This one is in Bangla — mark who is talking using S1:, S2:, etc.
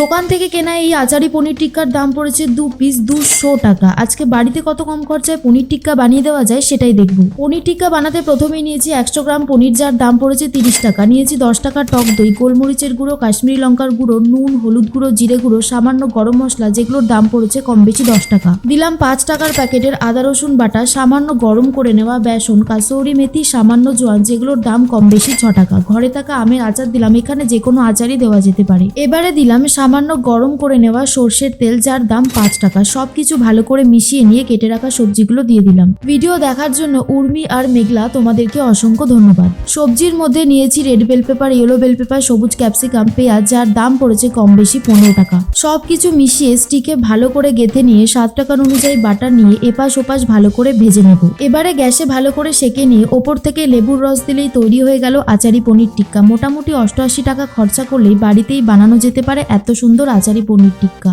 S1: দোকান থেকে কেনা এই আচারি পনির টিক্কার দাম পড়েছে দু পিস দুশো টাকা। আজকে বাড়িতে কত কম খরচায় পনির টিক্কা বানিয়ে দেওয়া যায় সেটাই দেখব। পনির টিক্কা বানাতে প্রথমেই নিয়েছি একশো গ্রাম পনির যার দাম পড়েছে তিরিশ টাকা। নিয়েছি দশ টাকা টক দই, গোলমরিচের গুঁড়ো, কাশ্মীরি লঙ্কার গুঁড়ো, নুন, হলুদ গুঁড়ো, জিরে গুঁড়ো, সামান্য গরম মশলা যেগুলোর দাম পড়েছে কম বেশি দশ টাকা। দিলাম পাঁচ টাকার প্যাকেটের আদা, রসুন বাটা, সামান্য গরম করে নেওয়া বেসন, কাসৌরি মেথি, সামান্য জোয়ান যেগুলোর দাম কম বেশি ছ টাকা। ঘরে থাকা আমের আচার দিলাম, এখানে যে কোনো আচারই দেওয়া যেতে পারে। এবারে দিলাম সামান্য গরম করে নেওয়া সর্ষের তেল, যার দাম পাঁচ টাকা। সবকিছু ভালো করে মিশিয়ে নিয়ে কেটে রাখা সবজিগুলো দিয়ে দিলাম। ভিডিও দেখার জন্য উর্মি আর মেঘলা তোমাদেরকে অসংখ্য ধন্যবাদ। সবজির মধ্যে নিয়েছি red bell pepper, yellow bell pepper, সবুজ ক্যাপসিকাম, পেঁয়াজ, যার দাম পড়েছে কম বেশি পনেরো টাকা। সবকিছু মিশিয়ে স্টিকে ভালো করে গেথে নিয়ে সাত টাকার অনুযায়ী বাটার নিয়ে এপাশ ওপাশ ভালো করে ভেজে নেব। এবারে গ্যাসে ভালো করে সেকে নিয়ে ওপর থেকে লেবুর রস দিলেই তৈরি হয়ে গেল আচারি পনির টিক্কা। মোটামুটি অষ্টআশি টাকা খরচা করলেই বাড়িতেই বানানো যেতে পারে এত সুন্দর আচারি পনির টিক্কা।